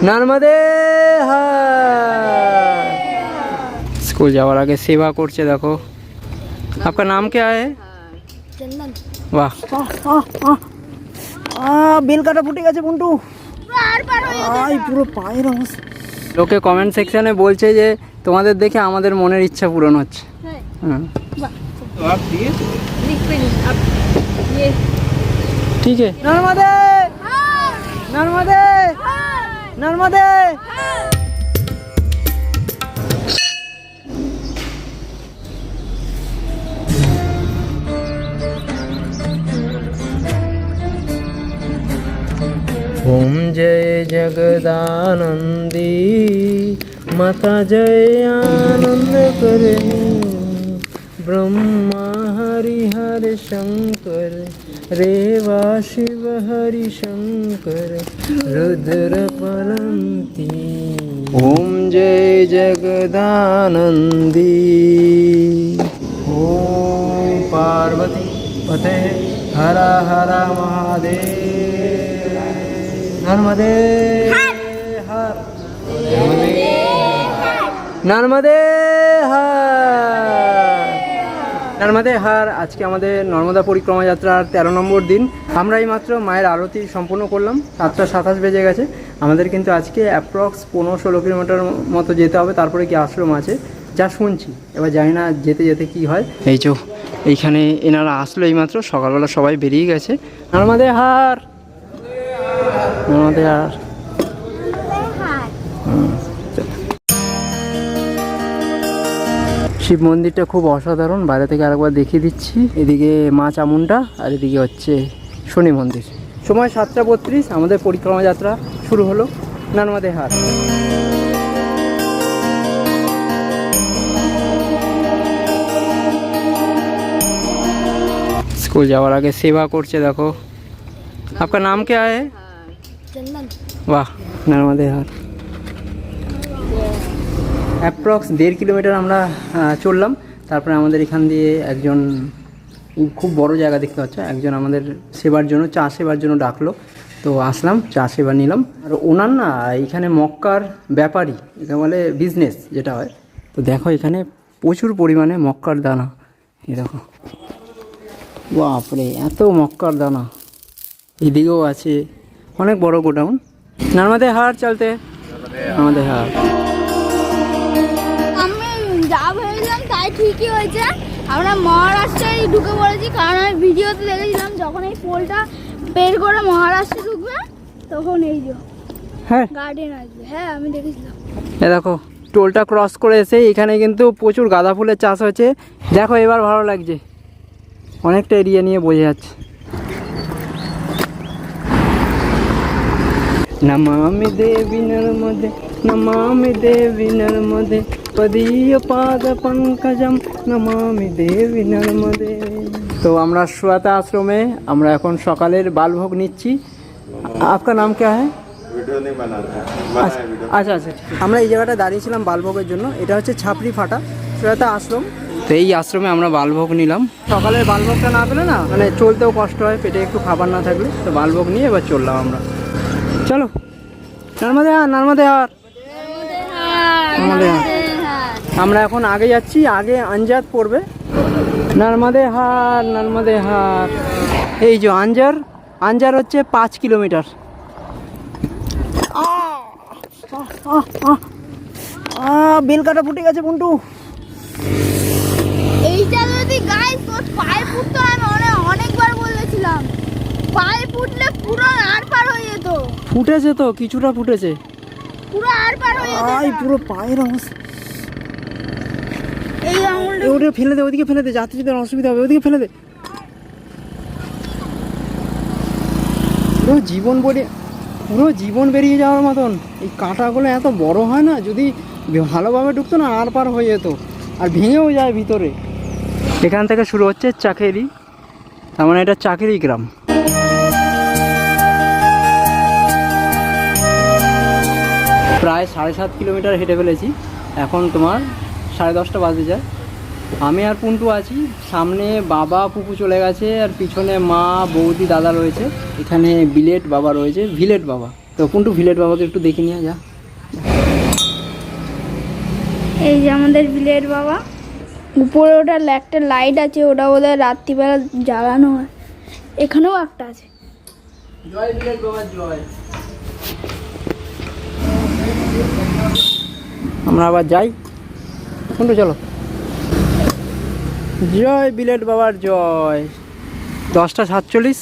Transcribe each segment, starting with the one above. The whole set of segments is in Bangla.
नर्मदे हार স্কুল যাওয়ার আগে সেবা করছে দেখো आपका नाम क्या है চন্দন বাহ বেল কাটা ফুটে গেছে পুন্টু আর পার হয়ে আই পুরো পায়ের অবস্থা লোকে কমেন্ট সেকশনে বলছে যে তোমাদের দেখে আমাদের মনের ইচ্ছা পূরণ হচ্ছে হ্যাঁ হুম लिखिए अब ये ঠিক আছে নর্মদে हाँ নর্মদে हाँ नर्मदे ओम जय जगदानंदी माता जय आनंद करनी ब्रह्मा हरि हर शंकर रेवा शिव हरिशङ्कर रुद्रपरन्ति ॐ जय जगदानन्दी ॐ पार्वती पते हरा हरा महादेव नर्मदे हर नर्मदे हर নর্মদে হার, আজকে আমাদের নর্মদা পরিক্রমা যাত্রার তেরো নম্বর দিন। আমরা এই মাত্র মায়ের আরতি সম্পূর্ণ করলাম, সাতটা সাতাশ বেজে গেছে। আমাদের কিন্তু আজকে অ্যাপ্রক্স পনেরো ষোলো কিলোমিটার মতো যেতে হবে, তারপরে কি আশ্রম আছে, যা শুনছি। এবার জানি না যেতে যেতে কি হয়। এই চো এইখানে এনারা আসলো এই মাত্র, সকালবেলা সবাই বেরিয়ে গেছে। নর্মদে হার! নর্মদে হার! শিব মন্দিরটা খুব অসাধারণ বাইরে থেকে আরেকবার দেখিয়ে দিচ্ছি এদিকে মা চামুন্ডা আর এদিকে হচ্ছে শনি মন্দির সময় সাতটা বত্রিশ আমাদের পরিক্রমা যাত্রা শুরু হলো নানমাদে হাট স্কুল যাওয়ার আগে সেবা করছে দেখো আপনার নাম কে আয় चंदन বাহ নর্মদে হাট অ্যাপ্রক্স দেড় কিলোমিটার আমরা চললাম। তারপরে আমাদের এখান দিয়ে একজন খুব বড় জায়গা দেখতে পাচ্ছ, একজন আমাদের সেবার জন্য, চা সেবার জন্য ডাকলো। তো আসলাম, চা সেবা নিলাম। আর ওনার না, এখানে মক্কার ব্যাপারী এটা বলে বিজনেস যেটা হয়। তো দেখো এখানে প্রচুর পরিমাণে মক্কার দানা, এই দেখো। বাপরে, এত মক্কার দানা। এদিকেও আছে অনেক বড় গোডাউন। নর্মাদে হাট চলতে? আমাদের হাট। ঠিকই হয়েছে? আমরা মহারাষ্ট্রে ঢুকে পড়েছি কারণ আমি ভিডিওতে দেখেছিলাম যখন এই পোলটা বের করে মহারাষ্ট্রে ঢুকবে তখন এই যে হ্যাঁ। গার্ডেন আসবে। হ্যাঁ আমি দেখেছিলাম। এ দেখো টোলটা ক্রস করে এসে এখানে কিন্তু প্রচুর গাঁদা ফুলের চাষ হয়েছে। দেখো এবার ভালো লাগছে। অনেকটা এরিয়া নিয়ে বোঝা যাচ্ছে। নমামি দেবী নর্মদে নমামি দেবী নর্মদে। পদীয় পাদ পঙ্কজম নমামি দেবী নর্মদে তো আমরা সুরাতা আশ্রমে আমরা এখন সকালের বালভোগ নিচ্ছি। আপনার নাম কে হ্যাঁ? আচ্ছা, আচ্ছা আচ্ছা আমরা এই জায়গাটা দাঁড়িয়েছিলাম বালভোগের জন্য। এটা হচ্ছে ছাপড়ি ফাটা সুরাতা আশ্রম। তো এই আশ্রমে আমরা বালভোগ নিলাম। সকালের বালভোগটা না পেলে না মানে চলতেও কষ্ট হয় পেটে একটু খাবার না থাকলে। তো বালভোগ নিয়ে এবার চললাম আমরা। চলো নর্মদে হার নর্মদে হার নর্মদে হার আমরা এখন আগে যাচ্ছি আগে আঞ্জাদ পড়বে। নর্মদে হার নর্মদে হার এই যে আঞ্জার আঞ্জার হচ্ছে পাঁচ কিলোমিটার। বেল কাটা ফুটে গেছে পুন্টু এইটা যদি গায়ে তোর পায়ে ফুটতো আমি অনেক অনেকবার বলেছিলাম। পায়ে ফুটলে পুরো আর পার হয়ে যেত। ফুটেছে তো কিছুটা ফুটেছে। পুরো আর পার হয়ে যেত পুরো পায়ের অবস্থা। ওটা ফেলে দে, ওদিকে ফেলে দে, যাত্রীদের অসুবিধা হবে, ওদিকে ফেলে দে। পুরো জীবন বেরিয়ে, পুরো জীবন বেরিয়ে যাওয়ার মতন। এই কাঁটাগুলো এত বড় হয় না, যদি ভালোভাবে ঢুকতো না, আর পার হয়ে যেত, আর ভেঙেও যায় ভিতরে। এখান থেকে শুরু হচ্ছে চাকেরি, তার মানে এটা চাকেরি গ্রাম। প্রায় সাড়ে সাত কিলোমিটার হেঁটে ফেলেছি, এখন তোমার সাড়ে দশটা বাজে যায়। আমি আর পুন্টু আছি। সামনে বাবা পুকু চলে গেছে আর পিছনে মা বৌদি দাদা রয়েছে। এখানে বিলেট বাবা রয়েছে ভিলেট বাবা। তো পুন্টু ভিলেট বাবাকে একটু দেখে নিয়ে যা। এই যে আমাদের বিলের বাবা। উপরে ওটা একটা লাইট আছে ওটা বোধহয় রাত্রিবেলা জ্বালানো হয়। এখানেও একটা আছে। জয় ভিলেট বাবা জয়। আমরা আবার যাই। পুন্টু চলো। জয় বিলেট বাবার জয় দশটা সাতচল্লিশ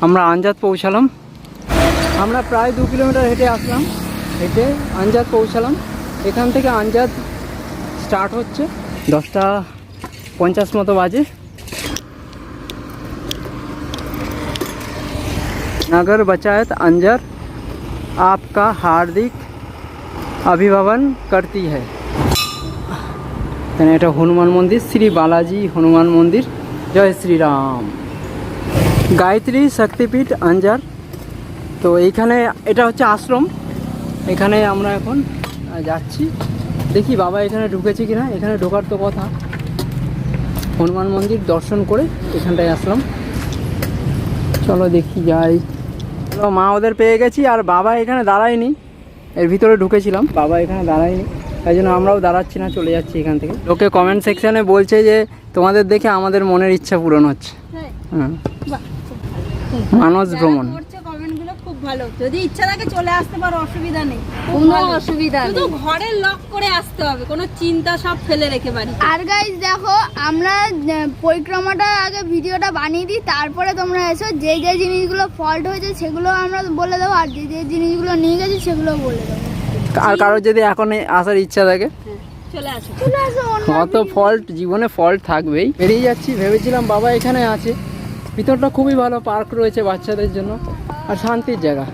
আমরা আঞ্জাদ পৌঁছালাম আমরা প্রায় দু কিলোমিটার হেঁটে আসলাম হেঁটে আঞ্জাদ পৌঁছালাম এখান থেকে আঞ্জাদ স্টার্ট হচ্ছে দশটা পঞ্চাশ মতো বাজে नगर पंचायत अंजर आपका हार्दिक অভিভাবন করতি है এখানে এটা হনুমান মন্দির, শ্রী বালাজি হনুমান মন্দির। জয় শ্রীরাম। গায়ত্রী শক্তিপীঠ আঞ্জার। তো এইখানে এটা হচ্ছে আশ্রম। এখানে আমরা এখন যাচ্ছি। দেখি বাবা এখানে ঢুকেছে কিনা। এখানে ঢোকার তো কথা। হনুমান মন্দির দর্শন করে এখানটায় আসলাম। চলো দেখি যাই। মা ওদের পেয়ে গেছি, আর বাবা এখানে দাঁড়ায়নি। এর ভিতরে ঢুকেছিলাম। বাবা এখানে দাঁড়ায়নি। তাই জন্য আমরাও দাঁড়াচ্ছি না চলে যাচ্ছি এখান থেকে। লোকে কমেন্ট সেকশনে বলছে যে তোমাদের দেখে আমাদের মনের ইচ্ছা পূরণ হচ্ছে। হ্যাঁ। মানস ভ্রমণ। করছে খুব ভালো। যদি ইচ্ছা থাকে চলে আসতে পারো অসুবিধা নেই। কোনো অসুবিধা শুধু নেই। ঘরে লক করে আসতে হবে। কোনো চিন্তা সব ফেলে রেখে বাড়ি। আর গাইজ দেখো আমরা আগে ভিডিওটা বানিয়ে দিই তারপরে তোমরা এসো যে যে জিনিসগুলো ফল্ট হয়েছে সেগুলো আমরা বলে দেবো আর যে যে জিনিসগুলো নিয়ে গেছি সেগুলো বলে দেবো। আর কারোর যদি এখন আসার ইচ্ছা থাকে। কত ফল্ট জীবনে ফল্ট থাকবেই। বেরিয়ে যাচ্ছি, ভেবেছিলাম বাবা এখানে আছে। ভিতরটা খুবই ভালো পার্ক রয়েছে বাচ্চাদের জন্য। আর শান্তির জায়গা,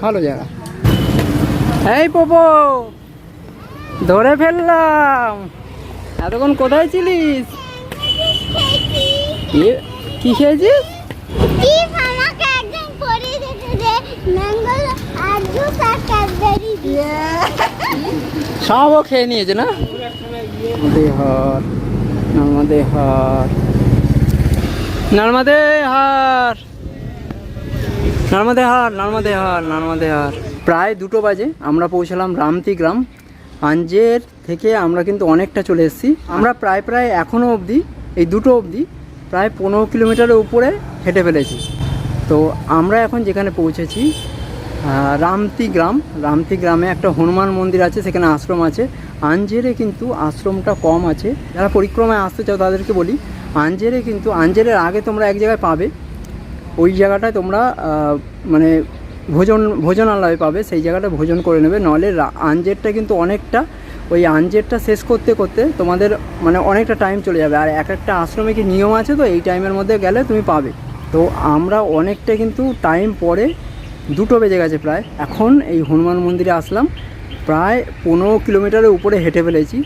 ভালো জায়গা। এই পোপো, ধরে ফেললাম। এতক্ষণ কোথায় ছিলিস? কি- খেয়েছিস? সবও খেয়ে নিয়েছে না? নর্মদে হার নর্মদে হার নর্মদে হার নর্মদে হার নর্মদে হার নর্মদে হার প্রায় দুটো বাজে আমরা পৌঁছালাম রামতি গ্রাম। আঞ্জের থেকে আমরা কিন্তু অনেকটা চলে এসেছি। আমরা প্রায় প্রায় এখনও অবধি এই দুটো অবধি প্রায় পনেরো কিলোমিটারের উপরে হেঁটে ফেলেছি। তো আমরা এখন যেখানে পৌঁছেছি রামতি গ্রাম। রামতি গ্রামে একটা হনুমান মন্দির আছে, সেখানে আশ্রম আছে। আঞ্জেরে কিন্তু আশ্রমটা কম আছে। যারা পরিক্রমায় আসতে চাও তাদেরকে বলি, আঞ্জেরে কিন্তু, আঞ্জেরের আগে তোমরা এক জায়গায় পাবে। ওই জায়গাটায় তোমরা মানে ভোজন, ভোজনালয় পাবে, সেই জায়গাটা ভোজন করে নেবে। নাহলে রা- আঞ্জেরটা কিন্তু অনেকটা, ওই আঞ্জেরটা শেষ করতে করতে তোমাদের মানে অনেকটা টাইম চলে যাবে। আর এক একটা আশ্রমে কি নিয়ম আছে তো? এই টাইমের মধ্যে গেলে তুমি পাবে। তো আমরা অনেকটা কিন্তু টাইম পরে দুটো বেজে গেছে প্রায়। এখন এই হনুমান মন্দিরে আসলাম। প্রায় পনেরো কিলোমিটারের উপরে হেঁটে ফেলেছি।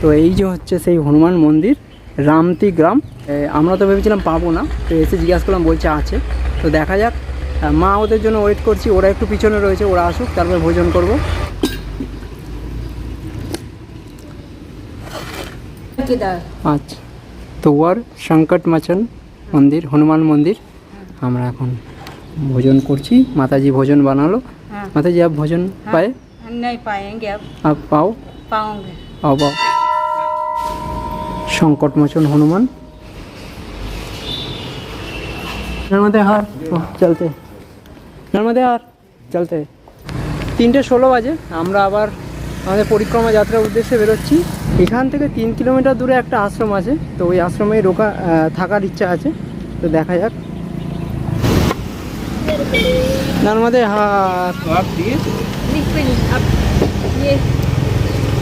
তো এই যে হচ্ছে সেই হনুমান মন্দির, রামতি গ্রাম। আমরা তো ভেবেছিলাম পাবো না। তো এসে জিজ্ঞাসা করলাম, বলছে আছে। তো দেখা যাক মা ওদের জন্য ওয়েট করছি। ওরা একটু পিছনে রয়েছে, ওরা আসুক, তারপরে ভোজন করব। আচ্ছা। তো ওর সংকট মোচন মন্দির, হনুমান মন্দির। আমরা এখন ভোজন করছি মাতাজি ভোজন বানালো হ্যাঁ। মাতাজি আপ ভোজন পায়ে नहीं पाएंगे अब আপ পাও पाओगे পাও পাও সংকট মোচন হনুমান নর্মদে হার ও, চলতে নর্মদে হার চলতে তিনটে ষোলো বাজে আমরা আবার আমাদের পরিক্রমা যাত্রার উদ্দেশ্যে বেরোচ্ছি এখান থেকে তিন কিলোমিটার দূরে একটা আশ্রম আছে তো ওই আশ্রমে রোকা আহ, থাকার ইচ্ছা আছে তো দেখা যাক নর্মদে হার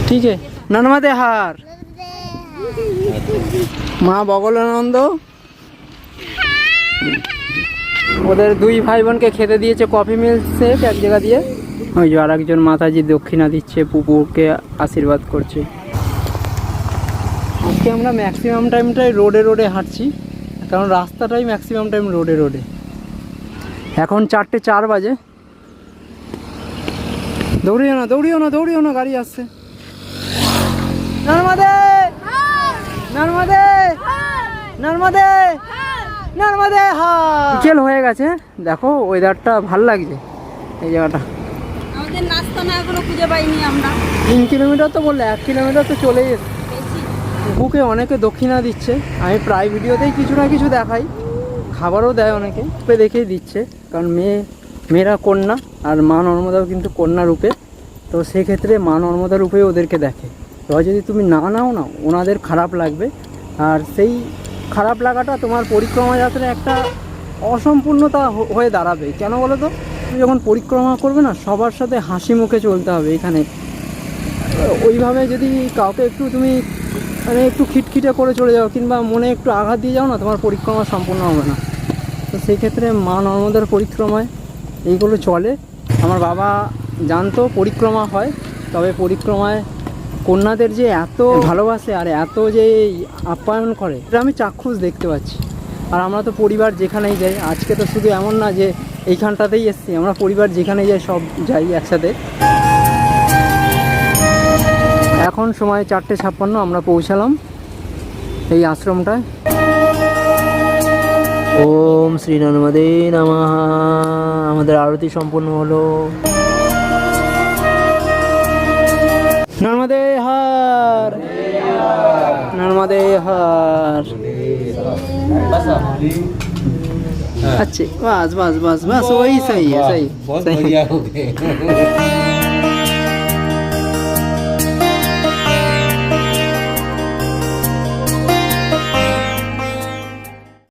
ঠিক আছে। নর্মদে হার মা বগলানন্দ। ওদের দুই ভাই বোনকে খেতে দিয়েছে কফি মিল শেক এক জায়গা দিয়ে। ওই যে আর একজন মাতাজি দক্ষিণা দিচ্ছে পুপুকে আশীর্বাদ করছে। আজকে আমরা ম্যাক্সিমাম টাইমটাই রোডে রোডে হাঁটছি। কারণ রাস্তাটাই ম্যাক্সিমাম টাইম রোডে রোডে এখন চারটে চার বাজে। দৌড়িও না দৌড়িও না দৌড়িও না গাড়ি আসছে। নর্মদে! নর্মদে! নর্মদে! নর্মদে হা বিকেল হয়ে গেছে দেখো ওয়েদারটা ভালো লাগছে এই জায়গাটা। রাতের নাস্তা না এখনও খুঁজে পাইনি আমরা। তিন কিলোমিটার তো বললে এক কিলোমিটার তো চলেই এসছে। বুকে অনেকে দক্ষিণা দিচ্ছে। আমি প্রায় ভিডিওতেই কিছু না কিছু দেখাই। খাবারও দেয় অনেকে। রূপে দেখেই দিচ্ছে, কারণ মেয়ে, মেয়েরা কন্যা, আর মা নর্মদাও কিন্তু কন্যা রূপে। তো সেক্ষেত্রে মা নর্মদা রূপে ওদেরকে দেখে। এবার যদি তুমি না নাও, না, ওনাদের খারাপ লাগবে। আর সেই খারাপ লাগাটা তোমার পরিক্রমা যাত্রায় একটা অসম্পূর্ণতা হয়ে দাঁড়াবে। কেন বলো তো তুমি যখন পরিক্রমা করবে না, সবার সাথে হাসি মুখে চলতে হবে এখানে। ওইভাবে যদি কাউকে একটু তুমি মানে একটু খিটখিটে করে চলে যাও, কিংবা মনে একটু আঘাত দিয়ে যাও না, তোমার পরিক্রমা সম্পূর্ণ হবে না। তো সেই ক্ষেত্রে মা নর্মদার পরিক্রমায় এইগুলো চলে। আমার বাবা জানতো পরিক্রমা হয়, তবে পরিক্রমায় কন্যাদের যে এত ভালোবাসে আর এত যে আপ্যায়ন করে, এটা আমি চাক্ষুষ দেখতে পাচ্ছি। আর আমরা তো পরিবার যেখানেই যাই, আজকে তো শুধু এমন না যে এইখানটাতেই এসছি, আমরা পরিবার যেখানেই যাই, সব যাই একসাথে। এখন সময় চারটে ছাপ্পান্ন, আমরা পৌঁছালাম এই আশ্রমটায়। ওম শ্রী নর্মদে নমঃ আমাদের আরতি সম্পূর্ণ হলো নর্মদে হার নর্মদে হার अच्छा बस बस बस बस वही सही है सही बहुत सही बढ़िया हो गए